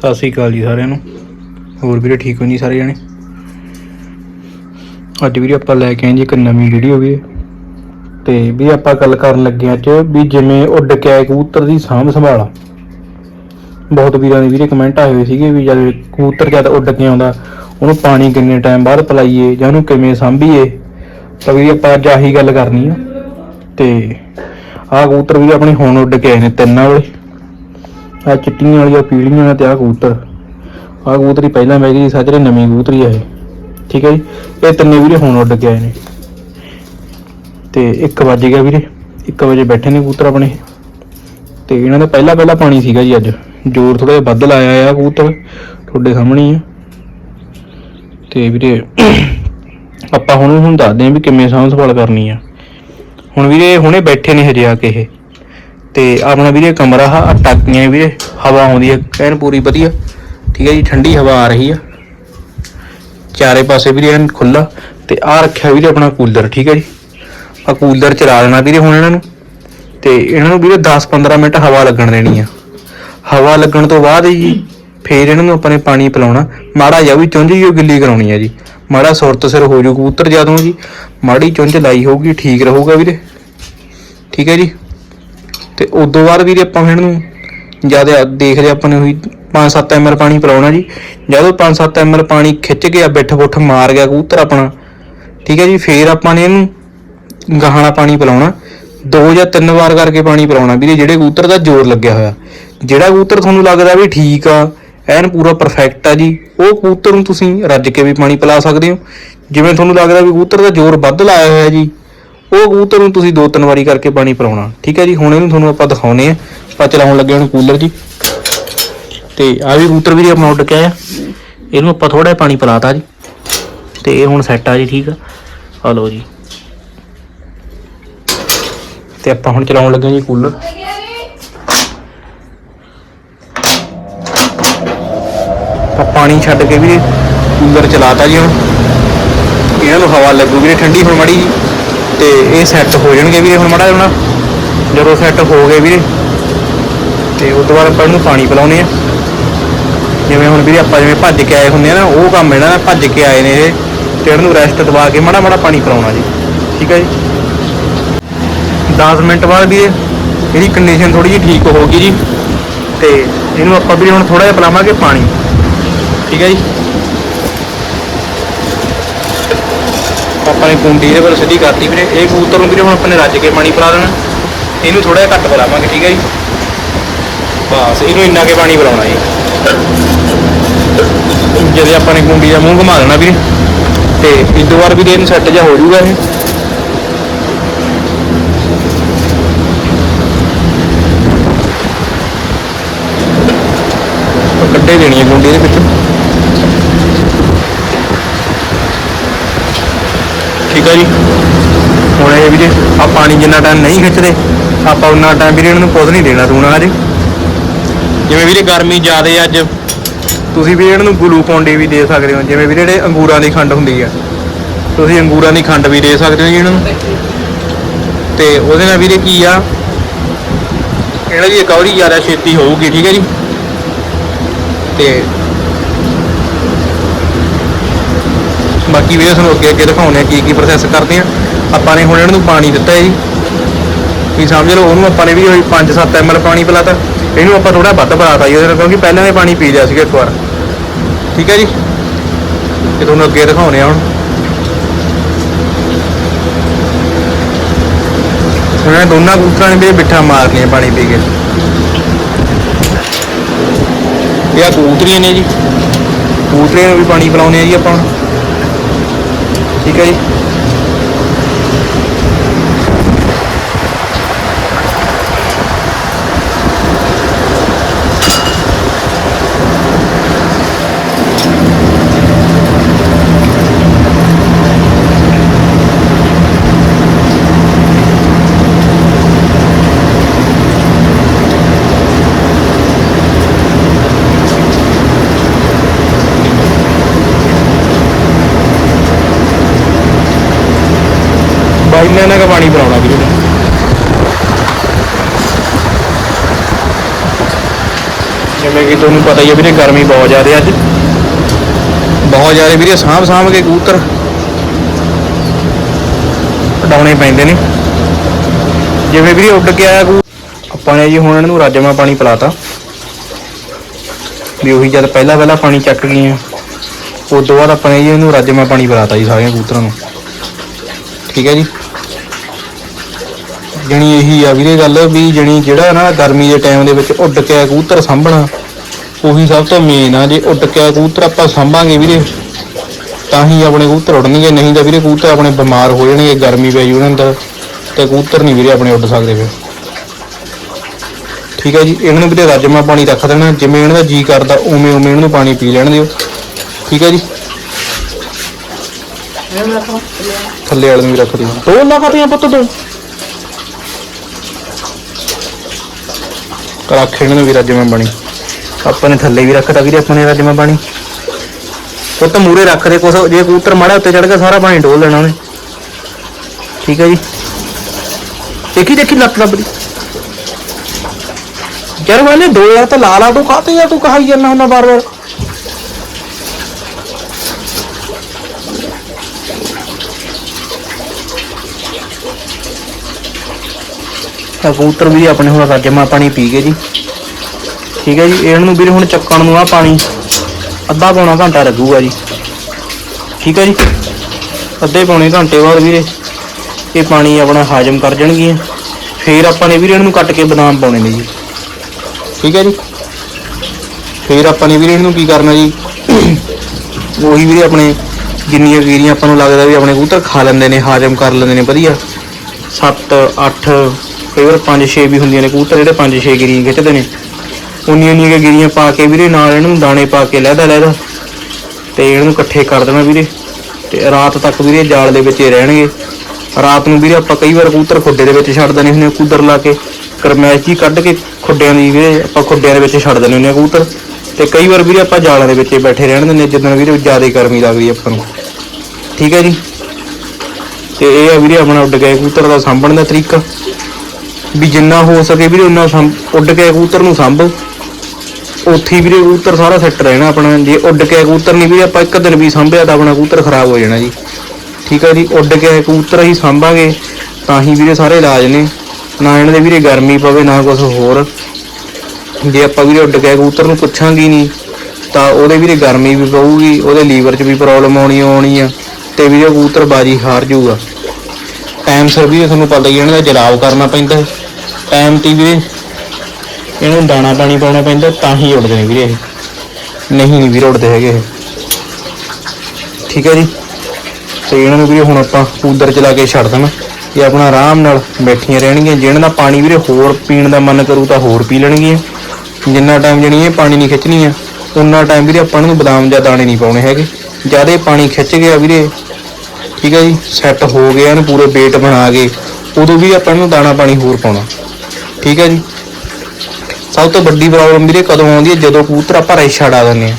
ਸਤਿ ਸ੍ਰੀ ਅਕਾਲ ਜੀ ਸਾਰਿਆਂ ਨੂੰ। ਹੋਰ ਵੀਰੇ ਠੀਕ ਹੋ ਜੀ ਸਾਰੇ ਜਣੇ? ਅੱਜ ਵੀਰੇ ਆਪਾਂ ਲੈ ਕੇ ਆਏ ਜੀ ਇੱਕ ਨਵੀਂ ਵੀਡੀਓ ਵੀ। ਤੇ ਵੀ ਆਪਾਂ ਗੱਲ ਕਰਨ ਲੱਗੇ ਅੱਜ ਵੀ ਜਿਵੇਂ ਉੱਡ ਕੇ ਆਏ ਕਬੂਤਰ ਦੀ ਸਾਂਭ ਸੰਭਾਲ। ਬਹੁਤ ਵੀਰਾਂ ਦੇ ਵੀਰੇ ਕਮੈਂਟ ਆਏ ਹੋਏ ਸੀਗੇ ਵੀ ਜਦ ਕਬੂਤਰ ਜਦ ਉੱਡ ਕੇ ਆਉਂਦਾ, ਉਹਨੂੰ ਪਾਣੀ ਕਿੰਨੇ ਟਾਈਮ ਬਾਅਦ ਪਿਲਾਈਏ ਜਾਂ ਉਹਨੂੰ ਕਿਵੇਂ ਸਾਂਭੀਏ, ਤਾਂ ਵੀ ਆਪਾਂ ਅੱਜ ਆਹੀ ਗੱਲ ਕਰਨੀ ਆ। ਤੇ ਆਹ ਕਬੂਤਰ ਵੀ ਆਪਣੇ ਹੁਣ ਉੱਡ ਕੇ ਆਏ ਨੇ ਤਿੰਨਾਂ ਵਾਲੇ। ਆ ਚਿੱਟੀਆਂ ਵਾਲੀਆਂ ਪੀੜੀਆਂ ਵਾਲੀਆਂ ਤੇ ਆ ਕਬੂਤਰ। ਆ ਕਬੂਤਰੀ ਪਹਿਲਾਂ ਮੈਂ ਗਈ ਸਾਜਰੇ ਨਵੀਂ ਕਬੂਤਰੀ ਆ ਇਹ। ਠੀਕ ਹੈ ਜੀ? ਇਹ ਤਿੰਨੇ ਵੀਰੇ ਹੁਣ ਉੱਡ ਕੇ ਆਏ ਨੇ। ਤੇ 1 ਵਜ ਗਿਆ ਵੀਰੇ। 1 ਵਜੇ ਬੈਠੇ ਨੇ ਕਬੂਤਰ ਆਪਣੇ। ਤੇ ਇਹਨਾਂ ਦਾ ਪਹਿਲਾ ਪਹਿਲਾ ਪਾਣੀ ਸੀਗਾ ਜੀ ਅੱਜ। ਜ਼ੋਰ ਥੋੜਾ ਜਿਹਾ ਬੱਦਲ ਆਇਆ ਆ ਕਬੂਤਰ। ਤੁਹਾਡੇ ਸਾਹਮਣੇ ਆ। ਤੇ ਵੀਰੇ, ਆਪਾਂ ਹੁਣ ਹੁਣ ਦੱਸਦੇ ਆ ਵੀ ਕਿਵੇਂ ਸਾਂਭ ਸੰਭਾਲ ਕਰਨੀ ਆ। ਹੁਣ ਵੀਰੇ, ਹੁਣੇ ਬੈਠੇ ਨੇ ਹਜੇ ਆ ਕੇ ਇਹ। ਤੇ ਆਪਣਾ ਵੀਰੇ ਕਮਰਾ ਆ ਟਾਕੀਆਂ ਵੀਰੇ, ਹਵਾ ਆਉਂਦੀ ਹੈ ਐਨ ਪੂਰੀ ਵਧੀਆ। ਠੀਕ ਹੈ ਜੀ, ਠੰਡੀ ਹਵਾ ਆ ਰਹੀ ਆ। ਚਾਰੇ ਪਾਸੇ ਵੀਰੇ ਐਨ ਖੁੱਲਾ ਤੇ ਆ ਰੱਖਿਆ ਵੀਰੇ ਆਪਣਾ ਕੂਲਰ, ਠੀਕ ਹੈ ਜੀ। ਆ ਕੂਲਰ ਚਲਾ ਲੈਣਾ ਵੀਰੇ ਹੁਣ ਇਹਨਾਂ ਨੂੰ। ਤੇ ਇਹਨਾਂ ਨੂੰ ਵੀਰੇ 10-15 ਮਿੰਟ ਹਵਾ ਲੱਗਣ ਦੇਣੀ ਆ। ਹਵਾ ਲੱਗਣ ਤੋਂ ਬਾਅਦ ਜੀ, ਫੇਰ ਇਹਨਾਂ ਨੂੰ ਆਪਾਂ ਨੇ ਪਾਣੀ ਪਿਲਾਉਣਾ। ਮਾੜਾ ਜਿਹਾ ਵੀ ਚੁੰਝ ਹੀ ਗਿੱਲੀ ਕਰਾਉਣੀ ਆ ਜੀ। ਮਾੜਾ ਸੁਰਤ ਸਿਰ ਹੋ ਜੂ ਕਬੂਤਰ ਜਦੋਂ ਜੀ। ਮਾੜੀ ਚੁੰਝ ਲਾਈ ਹੋਊਗੀ, ਠੀਕ ਰਹੂਗਾ ਵੀਰੇ। ਠੀਕ ਹੈ ਜੀ। ਤੇ ਉਦੋਂ ਬਾਅਦ ਵੀਰੇ ਆਪਾਂ ਫਿਰ ਇਹਨੂੰ ਜਦ ਦੇਖਦੇ ਆਪਾਂ ਨੇ ਉਹੀ 5-7 ml ਪਾਣੀ ਪਿਲਾਉਣਾ ਜੀ, ਜਦੋਂ 5-7 ml ਪਾਣੀ ਖਿੱਚ ਗਿਆ ਬਿੱਠ ਬੁੱਠ ਮਾਰ ਗਿਆ ਕਬੂਤਰ ਆਪਣਾ, ਠੀਕ ਹੈ ਜੀ, ਫੇਰ ਆਪਾਂ ਨੇ ਇਹਨੂੰ ਗਾਹਣਾ ਪਾਣੀ ਪਿਲਾਉਣਾ, ਦੋ ਜਾਂ ਤਿੰਨ ਵਾਰ ਕਰਕੇ ਪਾਣੀ ਪਿਲਾਉਣਾ ਵੀਰੇ, ਜਿਹੜੇ ਕਬੂਤਰ ਦਾ ਜ਼ੋਰ ਲੱਗਿਆ ਹੋਇਆ। ਜਿਹੜਾ ਕਬੂਤਰ ਤੁਹਾਨੂੰ ਲੱਗਦਾ ਵੀ ਠੀਕ ਆ, ਐਨ ਪੂਰਾ ਪਰਫੈਕਟ ਆ ਜੀ, ਉਹ ਕਬੂਤਰ ਨੂੰ ਤੁਸੀਂ ਰੱਜ ਕੇ ਵੀ ਪਾਣੀ ਪਿਲਾ ਸਕਦੇ ਹੋ। ਜਿਵੇਂ ਤੁਹਾਨੂੰ ਲੱਗਦਾ ਵੀ ਕਬੂਤਰ ਦਾ ਜ਼ੋਰ ਵੱਧ ਲਾਇਆ ਹੋਇਆ ਜੀ ਉਹ ਕਬੂਤਰ ਨੂੰ ਤੁਸੀਂ ਦੋ ਤਿੰਨ ਵਾਰੀ ਕਰਕੇ ਪਾਣੀ ਪਿਲਾਉਣਾ। ਠੀਕ ਹੈ ਜੀ? ਹੁਣ ਇਹਨੂੰ ਤੁਹਾਨੂੰ ਆਪਾਂ ਦਿਖਾਉਨੇ ਆ ਆਪਾਂ ਚਲਾਉਣ ਲੱਗੇ ਹੁਣ ਕੂਲਰ ਜੀ। ਤੇ ਆ ਵੀ ਕਬੂਤਰ ਵੀ ਆਪਣਾ ਉੱਡ ਕੇ ਆਇਆ ਇਹਨੂੰ ਆਪਾਂ ਥੋੜਾ ਜਿਹਾ ਪਾਣੀ ਪਿਲਾਤਾ ਜੀ। ਤੇ ਇਹ ਹੁਣ ਸੈੱਟ ਆ ਜੀ, ਠੀਕ ਆ? ਆ ਲਓ ਜੀ। ਤੇ ਆਪਾਂ ਹੁਣ ਚਲਾਉਣ ਲੱਗੇ ਜੀ ਕੂਲਰ। ਪਾਣੀ ਛੱਡ ਕੇ ਵੀ ਕੂਲਰ ਚਲਾਤਾ ਜੀ ਹੁਣ। ਇਹਨਾਂ ਨੂੰ ਹਵਾ ਲੱਗੂਗੀ ਠੰਡੀ ਹੁਣ ਮੜੀ ਤੇ ਇਹ ਸੈੱਟ ਹੋ ਜਾਣਗੇ ਵੀਰੇ ਹੁਣ ਮੜਾ ਹੁਣ। ਜਦੋਂ ਸੈੱਟ ਹੋ ਗਏ ਵੀਰੇ। ਤੇ ਉਸ ਤੋਂ ਬਾਅਦ ਆਪਾਂ ਇਹਨੂੰ ਪਾਣੀ ਪਿਲਾਉਨੇ ਆ। ਜਿਵੇਂ ਹੁਣ ਵੀਰੇ ਆਪਾਂ ਜਿਵੇਂ ਭੱਜ ਕੇ ਆਏ ਹੁੰਦੇ ਆ ਨਾ, ਉਹ ਕੰਮ ਇਹਨਾਂ ਦਾ ਭੱਜ ਕੇ ਆਏ ਨੇ ਇਹ। ਤੇ ਇਹਨਾਂ ਨੂੰ ਰੈਸਟ ਦਵਾ ਕੇ ਮੜਾ ਮੜਾ ਪਾਣੀ ਪਿਲਾਉਣਾ ਜੀ। ਠੀਕ ਹੈ ਜੀ? 10 ਮਿੰਟ ਬਾਅਦ ਵੀ ਇਹਦੀ ਕੰਡੀਸ਼ਨ ਥੋੜੀ ਜਿਹੀ ਠੀਕ ਹੋਊਗੀ ਜੀ। ਤੇ ਇਹਨੂੰ ਆਪਾਂ ਵੀ ਹੁਣ ਥੋੜਾ ਜਿਹਾ ਪਿਲਾਵਾਂਗੇ ਪਾਣੀ। ਠੀਕ ਹੈ ਜੀ? ਆਪਾਂ ਨੇ ਕੁੰਡੀ ਇਹਦੇ ਵੱਲ ਸਿੱਧੀ ਕਰਤੀ ਵੀਰੇ। ਇਹ ਕਬੂਤਰ ਨੂੰ ਵੀਰੇ ਹੁਣ ਆਪਾਂ ਨੇ ਰੱਜ ਕੇ ਪਾਣੀ ਪਿਲਾ ਦੇਣਾ। ਇਹਨੂੰ ਥੋੜਾ ਜਿਹਾ ਘੱਟ ਪਿਲਾਵਾਂਗੇ, ਠੀਕ ਹੈ ਜੀ? ਬਸ, ਇਹਨੂੰ ਇੰਨਾ ਕੇ ਪਾਣੀ ਪਿਲਾਉਣਾ ਜੀ। ਜਦੋਂ ਆਪਾਂ ਨੇ ਕੁੰਡੀ ਦਾ ਮੂੰਹ ਘੁਮਾ ਦੇਣਾ ਵੀਰੇ, ਤੇ ਇਸ ਵਾਰ ਵੀ ਵੀਰੇ ਇਹਨੂੰ ਸੈੱਟ ਜਿਹਾ ਹੋ ਜਾਊਗਾ ਇਹ। ਕੱਢੇ ਦੇਣੀ ਹੈ ਗੁੰਡੀ ਦੇ ਵਿੱਚੋਂ। ਠੀਕ ਆ ਜੀ। ਹੁਣ ਇਹ ਵੀਰੇ ਆ ਪਾਣੀ ਜਿੰਨਾ ਟਾਈਮ ਨਹੀਂ ਖਿੱਚਦੇ, ਆਪਾਂ ਉਨਾ ਟਾਈਮ ਵੀਰੇ ਇਹਨਾਂ ਨੂੰ ਕੁਝ ਨਹੀਂ ਦੇਣਾ ਦੂਣਾ ਅੱਜ। ਜਿਵੇਂ ਵੀਰੇ ਗਰਮੀ ਜ਼ਿਆਦੇ ਅੱਜ, ਤੁਸੀਂ ਵੀ ਇਹਨਾਂ ਨੂੰ ਗਲੂਕੋਨ ਡੀ ਵੀ ਦੇ ਸਕਦੇ ਹੋ। ਜਿਵੇਂ ਵੀਰੇ ਜਿਹੜੇ ਅੰਗੂਰਾਂ ਦੀ ਖੰਡ ਹੁੰਦੀ ਆ, ਤੁਸੀਂ ਅੰਗੂਰਾਂ ਦੀ ਖੰਡ ਵੀ ਦੇ ਸਕਦੇ ਹੋ ਜੀ ਇਹਨਾਂ ਨੂੰ। ਤੇ ਉਹਦੇ ਨਾਲ ਵੀਰੇ ਕੀ ਆ, ਇਹਨਾਂ ਦੀ ਰਿਕਵਰੀ ਜ਼ਿਆਦਾ ਛੇਤੀ ਹੋਊਗੀ, ਠੀਕ ਹੈ ਜੀ। ਤੇ ਬਾਕੀ ਵੀਰੇ ਤੁਹਾਨੂੰ ਅੱਗੇ ਅੱਗੇ ਦਿਖਾਉਣੇ ਆ ਕੀ ਕੀ ਪ੍ਰੋਸੈਸ ਕਰਦੇ ਆ ਆਪਾਂ ਨੇ ਹੁਣ ਇਹਨਾਂ ਨੂੰ ਪਾਣੀ ਦਿੱਤਾ ਹੈ ਜੀ। ਵੀ ਸਮਝ ਲਓ, ਉਹਨੂੰ ਆਪਾਂ ਨੇ ਵੀ ਉਹੀ 5-7 ml ਪਾਣੀ ਪਿਲਾਤਾ। ਇਹਨੂੰ ਆਪਾਂ ਥੋੜਾ ਵੱਧ ਪਿਲਾਤਾ ਜੀ ਉਹਦੇ ਨਾਲ, ਕਿਉਂਕਿ ਪਹਿਲਾਂ ਇਹ ਪਾਣੀ ਪੀ ਲਿਆ ਸੀਗਾ ਇੱਕ ਵਾਰ। ਠੀਕ ਹੈ ਜੀ? ਤੇ ਤੁਹਾਨੂੰ ਅੱਗੇ ਦਿਖਾਉਣੇ ਆ ਹੁਣ। ਉਹਨਾਂ ਦੋਨਾਂ ਕਬੂਤਰਾਂ ਨੇ ਵੀ ਬਿੱਠਾ ਮਾਰਨੀਆਂ ਪਾਣੀ ਪੀ ਕੇ। ਇਹ ਆ ਕਬੂਤਰੀਆਂ ਨੇ ਜੀ। ਕਬੂਤਰੀਆਂ ਨੂੰ ਵੀ ਪਾਣੀ ਪਿਲਾਉਂਦੇ ਆ ਜੀ ਆਪਾਂ ਹੁਣ। ਠੀਕ ਹੈ ਜੀ। ਇੰਨਾ ਇੰਨਾ ਇਹਨਾਂ ਪਾਣੀ ਪਿਲਾਉਣਾ ਵੀਰੇ। ਜਿਵੇਂ ਕਿ ਤੁਹਾਨੂੰ ਪਤਾ ਹੀ ਹੈ ਵੀਰੇ, ਗਰਮੀ ਬਹੁਤ ਜ਼ਿਆਦਾ ਅੱਜ। ਬਹੁਤ ਜ਼ਿਆਦਾ ਵੀਰੇ, ਸਾਂਭ ਸਾਂਭ ਕੇ ਕਬੂਤਰ। ਉਡਾਉਣੇ ਪੈਂਦੇ ਨੇ। ਜਿਵੇਂ ਵੀਰੇ, ਉੱਡ ਕੇ ਆਇਆ ਕਬੂ ਆਪਾਂ ਨੇ ਜੀ ਹੁਣ ਇਹਨਾਂ ਨੂੰ ਰਾਜਮਾ ਪਾਣੀ ਪਿਲਾਤਾ। ਵੀ ਉਹੀ ਜਦ ਪਹਿਲਾਂ ਪਹਿਲਾਂ ਪਾਣੀ ਚੱਕ ਗਏ ਆ ਉਸ ਤੋਂ ਬਾਅਦ ਆਪਾਂ ਨੇ ਜੀ ਇਹਨੂੰ ਰਾਜਮਾ ਪਾਣੀ ਪਿਲਾਤਾ ਜੀ ਸਾਰਿਆਂ ਕਬੂਤਰਾਂ ਨੂੰ। ਠੀਕ ਹੈ ਜੀ। ਜਣੀ ਇਹੀ ਆ ਵੀਰੇ ਗੱਲ ਵੀ ਜਣੀ ਜਿਹੜਾ ਨਾ ਗਰਮੀ ਦੇ ਟਾਈਮ ਦੇ ਵਿੱਚ ਉੱਡ ਕੇ ਕਬੂਤਰ ਸਾਂਭਣਾ ਉਹੀ ਸਭ ਤੋਂ ਮੇਨ ਆ। ਜੇ ਉੱਡ ਕੇ ਕਬੂਤਰ ਆਪਾਂ ਸਾਂਭਾਂਗੇ ਵੀਰੇ ਤਾਂ ਹੀ ਆਪਣੇ ਕਬੂਤਰ ਉੱਡਣਗੇ ਨਹੀਂ ਤਾਂ ਵੀਰੇ ਕਬੂਤਰ ਆਪਣੇ ਬਿਮਾਰ ਹੋ ਜਾਣਗੇ ਗਰਮੀ ਪੈ ਜੂ ਉਹਨਾਂ ਤੇ ਕਬੂਤਰ ਨਹੀਂ ਵੀਰੇ ਆਪਣੇ ਉੱਡ ਸਕਦੇ ਫਿਰ। ਠੀਕ ਹੈ ਜੀ ਇਹਨਾਂ ਨੂੰ ਵੀਰੇ ਰਾਜਮਾ ਪਾਣੀ ਰੱਖ ਦੇਣਾ ਜਿਵੇਂ ਇਹਨਾਂ ਦਾ ਜੀ ਕਰਦਾ ਉਵੇਂ ਉਵੇਂ ਇਹਨਾਂ ਨੂੰ ਪਾਣੀ ਪੀ ਲੈਣ ਦਿਓ। ਠੀਕ ਹੈ ਜੀ। ਥੱਲੇ ਵਾਲੇ ਨੂੰ ਵੀ ਰੱਖ ਦਿਓ। ਦੋ ਲਗਾਤੀਆਂ ਪੁੱਤ ਦੋ ਰੱਖ ਨੂੰ ਵੀ ਰਾਜਮਾ ਪਾਣੀ ਆਪਾਂ ਨੇ ਥੱਲੇ ਵੀ ਰੱਖਤਾ ਵੀਰੇ ਆਪਾਂ ਨੇ ਰਾਜਮਾ ਪਾਣੀ ਪੁੱਤ ਮੂਰੇ ਰੱਖਦੇ, ਕੁਛ ਜੇ ਕਬੂਤਰ ਮਾੜਾ ਉੱਤੇ ਚੜ ਗਿਆ, ਸਾਰਾ ਪਾਣੀ ਡੋਲ ਲੈਣਾ ਉਹਨੇ। ਠੀਕ ਹੈ ਜੀ। ਦੇਖੀ ਦੇਖੀ ਲੱਤ ਲੱਭਦੀ ਯਾਰ ਵਾਲੇ ਦੋ ਯਾਰ ਤਾਂ ਲਾ ਲਾ, ਤੂੰ ਕਾਤੇ ਯਾਰ ਤੂੰ ਕਹਾਈ ਜਾਂਦਾ ਹੁੰਦਾ ਬਾਰ ਬਾਰ ਤਾਂ ਕਬੂਤਰ ਵੀ ਆਪਣੇ ਹੁਣ ਰਾਜਮਾ ਪਾਣੀ ਪੀ ਗਏ ਜੀ। ਠੀਕ ਹੈ ਜੀ, ਇਹਨਾਂ ਨੂੰ ਵੀਰੇ ਹੁਣ ਚੱਕਣ ਨੂੰ ਆ ਪਾਣੀ। ਅੱਧਾ ਪੌਣਾ ਘੰਟਾ ਲੱਗੂਗਾ ਜੀ। ਠੀਕ ਹੈ ਜੀ, ਅੱਧੇ ਪੌਣੇ ਘੰਟੇ ਬਾਅਦ ਵੀਰੇ ਇਹ ਪਾਣੀ ਆਪਣਾ ਹਾਜ਼ਮ ਕਰ ਜਾਣਗੀਆਂ। ਫੇਰ ਆਪਾਂ ਨੇ ਵੀਰੇ ਨੂੰ ਕੱਟ ਕੇ ਬਦਾਮ ਪਾਉਣੇ ਨੇ ਜੀ। ਠੀਕ ਹੈ ਜੀ, ਫੇਰ ਆਪਾਂ ਨੇ ਵੀਰੇ ਇਹਨੂੰ ਕੀ ਕਰਨਾ ਜੀ? ਉਹੀ ਵੀਰੇ ਆਪਣੇ ਜਿੰਨੀਆਂ ਵੀਰੀਆਂ ਆਪਾਂ ਨੂੰ ਲੱਗਦਾ ਵੀ ਆਪਣੇ ਕਬੂਤਰ ਖਾ ਲੈਂਦੇ ਨੇ, ਹਾਜ਼ਮ ਕਰ ਲੈਂਦੇ ਨੇ, ਵਧੀਆ। 7 8 ਕਈ ਵਾਰ 5 6 ਵੀ ਹੁੰਦੀਆਂ ਨੇ ਕਬੂਤਰ ਜਿਹੜੇ 5 6 ਗਿਰੀਆਂ ਖਿੱਚਦੇ ਨੇ। ਉਨੀ ਉਨੀਆਂ ਕੁ ਗਿਰੀਆਂ ਪਾ ਕੇ ਵੀਰੇ ਨਾਲ ਇਹਨਾਂ ਨੂੰ ਦਾਣੇ ਪਾ ਕੇ ਲਹਿਦਾ ਲਹਿਦਾ ਤੇ ਇਹਨੂੰ ਇਕੱਠੇ ਕਰ ਦੇਣਾ ਵੀਰੇ। ਤੇ ਰਾਤ ਤੱਕ ਵੀਰੇ ਜਾਲ ਦੇ ਵਿੱਚ ਹੀ ਰਹਿਣਗੇ। ਰਾਤ ਨੂੰ ਵੀਰੇ ਆਪਾਂ ਕਈ ਵਾਰ ਕਬੂਤਰ ਖੁੱਡੇ ਦੇ ਵਿੱਚ ਛੱਡ ਦਿੰਦੇ ਹੁੰਦੇ ਹਾਂ ਕੂਦਰ ਲਾ ਕੇ। ਕਰਮੈਸ਼ ਜੀ ਕੱਢ ਕੇ ਖੁੱਡਿਆਂ ਦੀ ਵੀਰੇ ਆਪਾਂ ਖੁੱਡਿਆਂ ਦੇ ਵਿੱਚ ਛੱਡ ਦਿੰਦੇ ਹੁੰਦੇ ਹਾਂ ਕਬੂਤਰ। ਤੇ ਕਈ ਵਾਰ ਵੀਰੇ ਆਪਾਂ ਜਾਲਾਂ ਦੇ ਵਿੱਚ ਬੈਠੇ ਰਹਿਣ ਦਿੰਦੇ ਹਾਂ ਜਦੋਂ ਵੀਰੇ ਜ਼ਿਆਦਾ ਗਰਮੀ ਲੱਗਦੀ ਆਪਾਂ ਨੂੰ। ਠੀਕ ਹੈ ਜੀ। ਤੇ ਇਹ ਆ ਵੀਰੇ ਆਪਣਾ ਉੱਡ ਗਏ ਕਬੂਤਰ ਦਾ ਸਾਂਭਣ ਦਾ ਤਰੀਕਾ। ਵੀ ਜਿੰਨਾ ਹੋ ਸਕੇ ਵੀਰੇ ਉਹਨਾਂ ਸੰਭ- ਉੱਡ ਕੇ ਕਬੂਤਰ ਨੂੰ ਸੰਭੋ। ਉੱਥੇ ਵੀਰੇ ਕਬੂਤਰ ਸਾਰਾ ਸੈੱਟ ਰਹਿਣਾ ਆਪਣਾ। ਜੇ ਉੱਡ ਕੇ ਕਬੂਤਰ ਨਹੀਂ ਵੀਰੇ, ਆਪਾਂ ਇੱਕ ਦਿਨ ਵੀ ਸੰਭਿਆ ਤਾਂ ਆਪਣਾ ਕਬੂਤਰ ਖਰਾਬ ਹੋ ਜਾਣਾ ਜੀ। ਠੀਕ ਹੈ ਜੀ, ਉੱਡ ਕੇ ਕਬੂਤਰ ਹੀ ਸੰਭਾਂਗੇ, ਤਾਂ ਹੀ ਵੀਰੇ ਸਾਰੇ ਇਲਾਜ ਨੇ। ਨਾ ਇਹਨਾਂ ਦੇ ਵੀਰੇ ਗਰਮੀ ਪਵੇ, ਨਾ ਕੁਝ ਹੋਰ। ਜੇ ਆਪਾਂ ਵੀਰੇ ਉੱਡ ਕੇ ਕਬੂਤਰ ਨੂੰ ਪੁੱਛਾਂਗੇ ਨਹੀਂ, ਤਾਂ ਉਹਦੇ ਵੀਰੇ ਗਰਮੀ ਵੀ ਪਊਗੀ, ਉਹਦੇ ਲੀਵਰ 'ਚ ਵੀ ਪ੍ਰੋਬਲਮ ਆਉਣੀ ਆਉਣੀ ਆ, ਤੇ ਵੀਰੇ ਕਬੂਤਰ ਬਾਜੀ ਹਾਰ ਜਾਊਗਾ। ਟਾਈਮ ਸਿਰ ਵੀ ਤੁਹਾਨੂੰ ਪਤਾ ਹੀ ਇਹਨਾਂ ਦਾ ਜਲਾਵ ਕਰਨਾ ਪੈਂਦਾ ਹੈ। ਟਾਈਮ ਤੇ ਵੀਰੇ ਇਹਨੂੰ ਦਾਣਾ ਪਾਣੀ ਪਾਉਣਾ ਪੈਂਦਾ, ਤਾਂ ਹੀ ਉੱਡਦੇ ਨੇ ਵੀਰੇ ਇਹ। ਨਹੀਂ ਨਹੀਂ ਵੀਰੇ ਉੱਡਦੇ ਹੈਗੇ ਇਹ। ਠੀਕ ਹੈ ਜੀ। ਤੇ ਇਹਨਾਂ ਨੂੰ ਵੀਰੇ ਹੁਣ ਆਪਾਂ ਕੂਦਰ ਚਲਾ ਕੇ ਛੱਡ ਦੇਣਾ। ਇਹ ਆਪਣਾ ਆਰਾਮ ਨਾਲ ਬੈਠੀਆਂ ਰਹਿਣਗੀਆਂ। ਜਿਹਨਾਂ ਦਾ ਪਾਣੀ ਵੀਰੇ ਹੋਰ ਪੀਣ ਦਾ ਮਨ ਕਰੂ ਤਾਂ ਹੋਰ ਪੀ ਲੈਣਗੀਆਂ। ਜਿੰਨਾ ਟਾਈਮ ਜਣੀ ਇਹ ਪਾਣੀ ਨਹੀਂ ਖਿੱਚਣੀਆਂ ਉਨਾ ਟਾਈਮ ਵੀਰੇ ਆਪਾਂ ਨੂੰ ਬਦਾਮ ਜਾਂ ਦਾਣੇ ਨਹੀਂ ਪਾਉਣੇ ਹੈਗੇ। ਜ਼ਿਆਦਾ ਪਾਣੀ ਖਿੱਚ ਗਿਆ ਵੀਰੇ। ਠੀਕ ਹੈ ਜੀ ਸੈੱਟ ਹੋ ਗਿਆ ਇਹਨੂੰ ਪੂਰੇ ਵੇਟ ਬਣਾ ਕੇ, ਉਦੋਂ ਵੀ ਆਪਾਂ ਇਹਨੂੰ ਦਾਣਾ ਪਾਣੀ ਹੋਰ ਪਾਉਣਾ। ਠੀਕ ਹੈ ਜੀ। ਸਭ ਤੋਂ ਵੱਡੀ ਪ੍ਰੋਬਲਮ ਵੀਰੇ ਕਦੋਂ ਆਉਂਦੀ ਹੈ? ਜਦੋਂ ਕਬੂਤਰ ਆਪਾਂ ਰੈਸ਼ਾ ਡਾ ਦਿੰਦੇ ਆ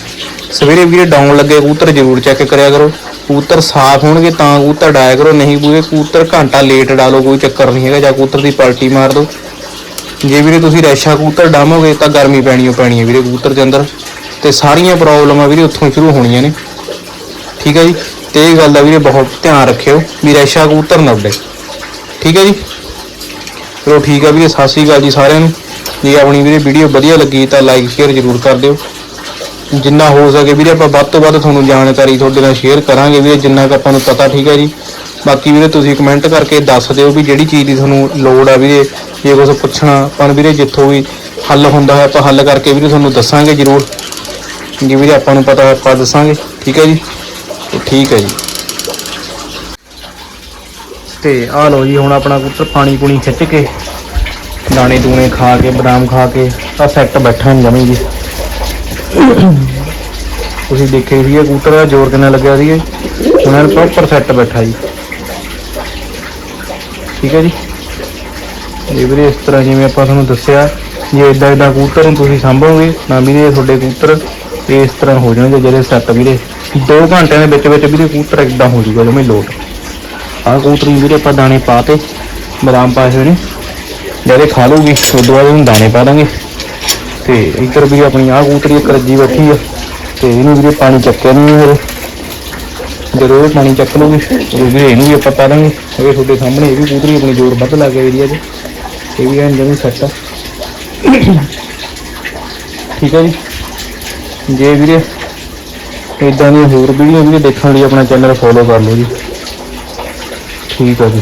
ਸਵੇਰੇ ਵੀਰੇ ਡਾਊਨ ਲੱਗੇ, ਕਬੂਤਰ ਜ਼ਰੂਰ ਚੈੱਕ ਕਰਿਆ ਕਰੋ। ਕਬੂਤਰ ਸਾਫ਼ ਹੋਣਗੇ ਤਾਂ ਕਬੂਤਰ ਡਾਇਆ ਕਰੋ, ਨਹੀਂ ਪੂਰੇ ਕਬੂਤਰ ਘੰਟਾ ਲੇਟ ਡਾਲੋ, ਕੋਈ ਚੱਕਰ ਨਹੀਂ ਹੈਗਾ, ਜਾਂ ਕਬੂਤਰ ਦੀ ਪਲਟੀ ਮਾਰ ਦਿਓ ਜੇ ਵੀਰੇ ਤੁਸੀਂ ਰੈਸ਼ਾ ਕਬੂਤਰ ਡਾਮੋਗੇ, ਤਾਂ ਗਰਮੀ ਪੈਣੀ ਓ ਪੈਣੀ ਹੈ ਵੀਰੇ ਕਬੂਤਰ ਦੇ ਅੰਦਰ। ਤੇ ਸਾਰੀਆਂ ਪ੍ਰੋਬਲਮਾਂ ਵੀਰੇ ਉੱਥੋਂ ਸ਼ੁਰੂ ਹੋਣੀਆਂ ਨੇ। ਠੀਕ ਹੈ ਜੀ। ਇਹ ਗੱਲ ਦਾ ਵੀਰੇ ਬਹੁਤ ਧਿਆਨ ਰੱਖਿਓ, ਵੀ ਰੈਸ਼ਾ ਕਬੂਤਰ ਨਾ ਉੱਡੇ। ਠੀਕ ਹੈ ਜੀ? ਚਲੋ ਠੀਕ ਹੈ ਵੀਰੇ, ਸਤਿ ਸ਼੍ਰੀ ਅਕਾਲ ਜੀ ਸਾਰਿਆਂ ਨੂੰ। ਜੇ ਆਪਣੀ ਵੀਰੇ ਵੀਡੀਓ ਵਧੀਆ ਲੱਗੀ ਤਾਂ ਲਾਈਕ ਸ਼ੇਅਰ ਜ਼ਰੂਰ ਕਰ ਦਿਓ। ਜਿੰਨਾ ਹੋ ਸਕੇ ਵੀਰੇ, ਆਪਾਂ ਵੱਧ ਤੋਂ ਵੱਧ ਤੁਹਾਨੂੰ ਜਾਣਕਾਰੀ ਤੁਹਾਡੇ ਨਾਲ ਸ਼ੇਅਰ ਕਰਾਂਗੇ ਵੀਰੇ, ਜਿੰਨਾ ਕੁ ਆਪਾਂ ਨੂੰ ਪਤਾ, ਠੀਕ ਹੈ ਜੀ? ਬਾਕੀ ਵੀਰੇ, ਤੁਸੀਂ ਕਮੈਂਟ ਕਰਕੇ ਦੱਸ ਦਿਓ ਵੀ ਜਿਹੜੀ ਚੀਜ਼ ਦੀ ਤੁਹਾਨੂੰ ਲੋੜ ਆ ਵੀਰੇ, ਜੇ ਕੁਝ ਪੁੱਛਣਾ, ਆਪਾਂ ਨੂੰ ਵੀਰੇ ਜਿੱਥੋਂ ਵੀ ਹੱਲ ਹੁੰਦਾ ਹੈ, ਆਪਾਂ ਹੱਲ ਕਰਕੇ ਵੀਰੇ ਤੁਹਾਨੂੰ ਦੱਸਾਂਗੇ ਜ਼ਰੂਰ। ਜੇ ਵੀਰੇ ਆਪਾਂ ਨੂੰ ਪਤਾ ਆਪਾਂ ਦੱਸਾਂਗੇ। ਠੀਕ ਹੈ ਜੀ? ਠੀਕ ਹੈ ਜੀ। ਤੇ ਆ ਲਓ ਜੀ, ਹੁਣ ਆਪਣਾ ਕਬੂਤਰ ਪਾਣੀ ਪੂਣੀ ਖਿੱਚ ਕੇ, ਦਾਣੇ ਦੂਣੇ ਖਾ ਕੇ, ਬਦਾਮ ਖਾ ਕੇ, ਤਾਂ ਸੈੱਟ ਬੈਠਾ ਨਹੀਂ ਜਮੀ ਜੀ। ਤੁਸੀਂ ਦੇਖੇ ਸੀਗੇ ਕੂਟਰ ਦਾ ਜ਼ੋਰ ਕਿੰਨਾ ਲੱਗਿਆ ਸੀ ਉਹਨਾਂ ਨੇ ਪ੍ਰੋਪਰ ਸੈੱਟ ਬੈਠਾ ਜੀ। ਠੀਕ ਹੈ ਜੀ। ਇਹ ਵੀ ਇਸ ਤਰ੍ਹਾਂ ਜਿਵੇਂ ਆਪਾਂ ਤੁਹਾਨੂੰ ਦੱਸਿਆ, ਜੇ ਇਦਾਂ ਇਦਾਂ ਕੂਟਰ ਨੂੰ ਤੁਸੀਂ ਸੰਭੋਗੇ ਨਾ ਵੀਰੇ ਤੁਹਾਡੇ ਕਬੂਤਰ ਇਸ ਤਰ੍ਹਾਂ ਹੋ ਜਾਣਗੇ ਜਿਹੜੇ ਸੈੱਟ ਵੀਰੇ। 2 ਘੰਟਿਆਂ ਦੇ ਵਿੱਚ ਵਿੱਚ ਵੀਰੇ ਕਬੂਤਰ ਇਦਾਂ ਹੋ ਜੂਗਾ ਜਿਵੇਂ ਲੋਟ। ਆਹ ਕਬੂਤਰ ਨੂੰ ਵੀਰੇ ਆਪਾਂ ਦਾਣੇ ਪਾਤੇ ਬਦਾਮ ਪਾਏ ਹੋਏ ਨੇ। ਜਦ ਖਾ ਲੂਗੀ ਉਸ ਤੋਂ ਬਾਅਦ ਇਹਨੂੰ ਦਾਣੇ ਪਾ ਦਾਂਗੇ। ਤੇ ਇੱਧਰ ਵੀ ਆਪਣੀ ਆਹ ਕਬੂਤਰੀ ਇੱਕ ਰੱਜੀ ਬੈਠੀ ਆ। ਤੇ ਇਹਨੂੰ ਵੀਰੇ ਪਾਣੀ ਚੱਕਿਆ ਨਹੀਂ ਹਰੇ ਜਦੋਂ ਇਹ ਪਾਣੀ ਚੱਕ ਲੂਗੀ ਉਦੋਂ ਵੀਰੇ ਇਹਨੂੰ ਵੀ ਆਪਾਂ ਪਾ ਦਾਂਗੇ। ਇਹ ਤੁਹਾਡੇ ਸਾਹਮਣੇ ਇਹ ਵੀ ਕਬੂਤਰੀ ਆਪਣੀ ਜ਼ੋਰ ਵੱਧ ਲੱਗ ਗਿਆ ਏਰੀਆ 'ਚ। ਇਹ ਵੀ ਐਂ ਜਮੀ ਸੈੱਟ ਆ। ਠੀਕ ਹੈ ਜੀ। ਜੇ ਵੀਰੇ ਇਦਾਂ ਦੀਆਂ ਹੋਰ ਵੀਡੀਓ ਵੀਰੇ ਦੇਖਣ ਲਈ ਆਪਣਾ ਚੈਨਲ ਫੋਲੋ ਕਰ ਲਓ ਜੀ। ਠੀਕ ਆ ਜੀ।